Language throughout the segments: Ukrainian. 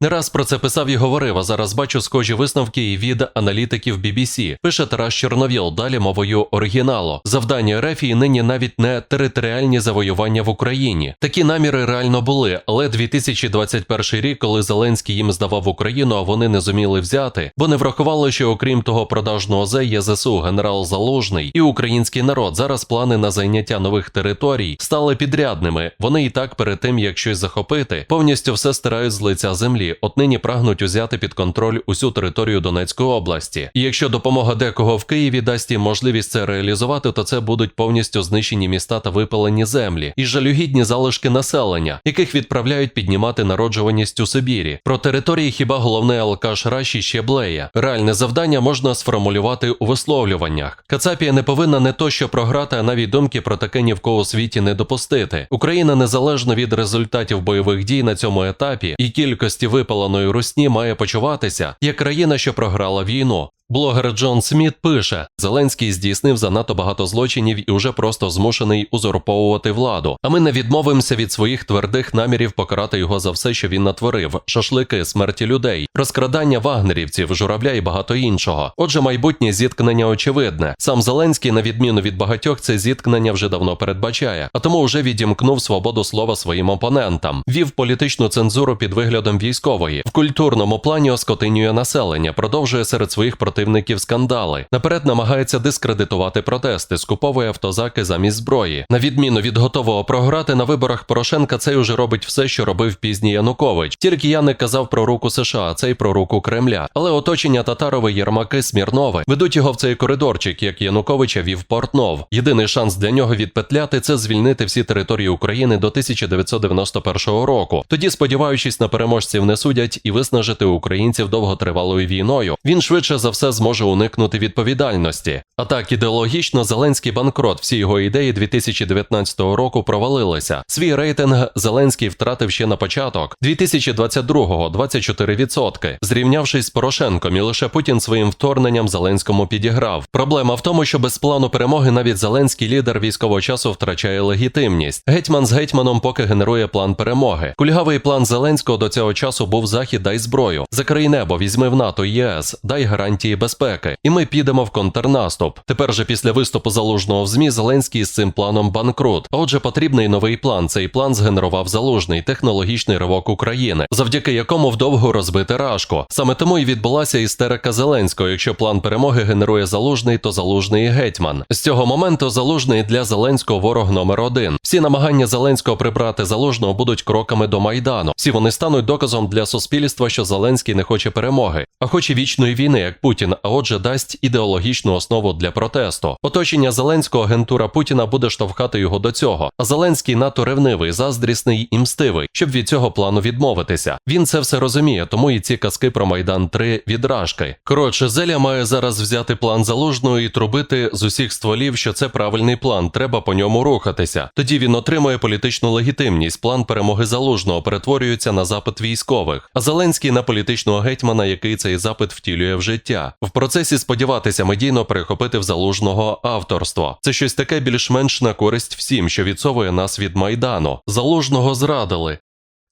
Не раз про це писав і говорив, а зараз бачу схожі висновки і від аналітиків BBC. Пише Тарас Чорновіл, далі мовою оригіналу. Завдання Рефії нині навіть не територіальні завоювання в Україні. Такі наміри реально були, але 2021 рік, коли Зеленський їм здавав Україну, а вони не зуміли взяти, бо не врахували, що окрім того продажного зе є ЗСУ, генерал Залужний і український народ. Зараз плани на зайняття нових територій стали підрядними. Вони і так перед тим, як щось захопити, повністю все стирають з лиця землі. От нині прагнуть узяти під контроль усю територію Донецької області. І якщо допомога декого в Києві дасть їм можливість це реалізувати, то це будуть повністю знищені міста та випалені землі і жалюгідні залишки населення, яких відправляють піднімати народжуваність у Сибірі. Про території хіба головний алкаш Раші ще блеє. Реальне завдання можна сформулювати у висловлюваннях. Кацапія не повинна не то що програти, а навіть думки про таке ні в кого світі не допустити. Україна незалежно від результатів бойових дій на цьому етапі і кількості випаленої русні має почуватися як країна, що програла війну. Блогер Джон Сміт пише: Зеленський здійснив занадто багато злочинів і уже просто змушений узурповувати владу. А ми не відмовимося від своїх твердих намірів покарати його за все, що він натворив: шашлики, смерті людей, розкрадання вагнерівців, журавля і багато іншого. Отже, майбутнє зіткнення очевидне. Сам Зеленський, на відміну від багатьох, це зіткнення вже давно передбачає, а тому вже відімкнув свободу слова своїм опонентам, вів політичну цензуру під виглядом військової, в культурному плані оскотинює населення, продовжує серед своїх противників скандали. Наперед намагається дискредитувати протести, скуповує автозаки замість зброї. На відміну від готового програти на виборах Порошенка, цей уже робить все, що робив пізній Янукович. Тільки я не казав про руку США, а цей про руку Кремля. Але оточення Татарови, Єрмаки, Смірнови ведуть його в цей коридорчик, як Януковича вів Портнов. Єдиний шанс для нього відпетляти це звільнити всі території України до 1991 року. Тоді, сподіваючись на переможців, не судять і виснажити українців довготривалою війною. Він швидше за все зможе уникнути відповідальності. А так ідеологічно Зеленський банкрот. Всі його ідеї 2019 року провалилися. Свій рейтинг Зеленський втратив ще на початок 2022-го 24%, зрівнявшись з Порошенком, і лише Путін своїм вторгненням Зеленському підіграв. Проблема в тому, що без плану перемоги навіть Зеленський лідер військового часу втрачає легітимність. Гетьман з гетьманом поки генерує план перемоги. Кульгавий план Зеленського до цього часу був захід дай зброю. Закрий небо, візьми в НАТО ЄС, дай гарантії безпеки. І ми підемо в контрнаступ. Тепер же після виступу залужного в ЗМІ Зеленський з цим планом банкрут. Отже, потрібний новий план. Цей план згенерував залужний технологічний ривок України, завдяки якому вдовго розбити рашку. Саме тому і відбулася істерика Зеленського. Якщо план перемоги генерує залужний, то залужний гетьман. З цього моменту залужний для Зеленського ворог номер один. Всі намагання Зеленського прибрати залужного будуть кроками до майдану. Всі вони стануть доказом для суспільства, що Зеленський не хоче перемоги, а хоче вічної війни, як Путін. А отже, дасть ідеологічну основу для протесту. Оточення Зеленського агентура Путіна буде штовхати його до цього. А Зеленський надто ревнивий, заздрісний і мстивий, щоб від цього плану відмовитися. Він це все розуміє, тому і ці казки про Майдан 3 відражки. Коротше, Зеля має зараз взяти план залужного і трубити з усіх стволів, що це правильний план, треба по ньому рухатися. Тоді він отримує політичну легітимність. План перемоги залужного перетворюється на запит військових, а Зеленський на політичного гетьмана, який цей запит втілює в життя. В процесі сподіватися медійно перехопити в залужного авторство. Це щось таке більш-менш на користь всім, що відсовує нас від майдану. Залужного зрадили.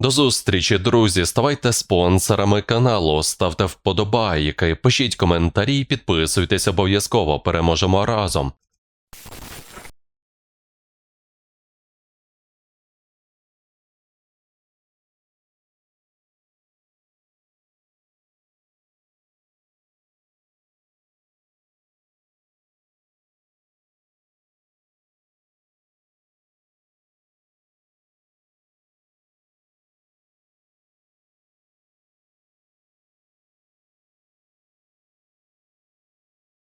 До зустрічі, друзі. Ставайте спонсорами каналу, ставте вподобайки, пишіть коментарі, підписуйтесь обов'язково. Переможемо разом.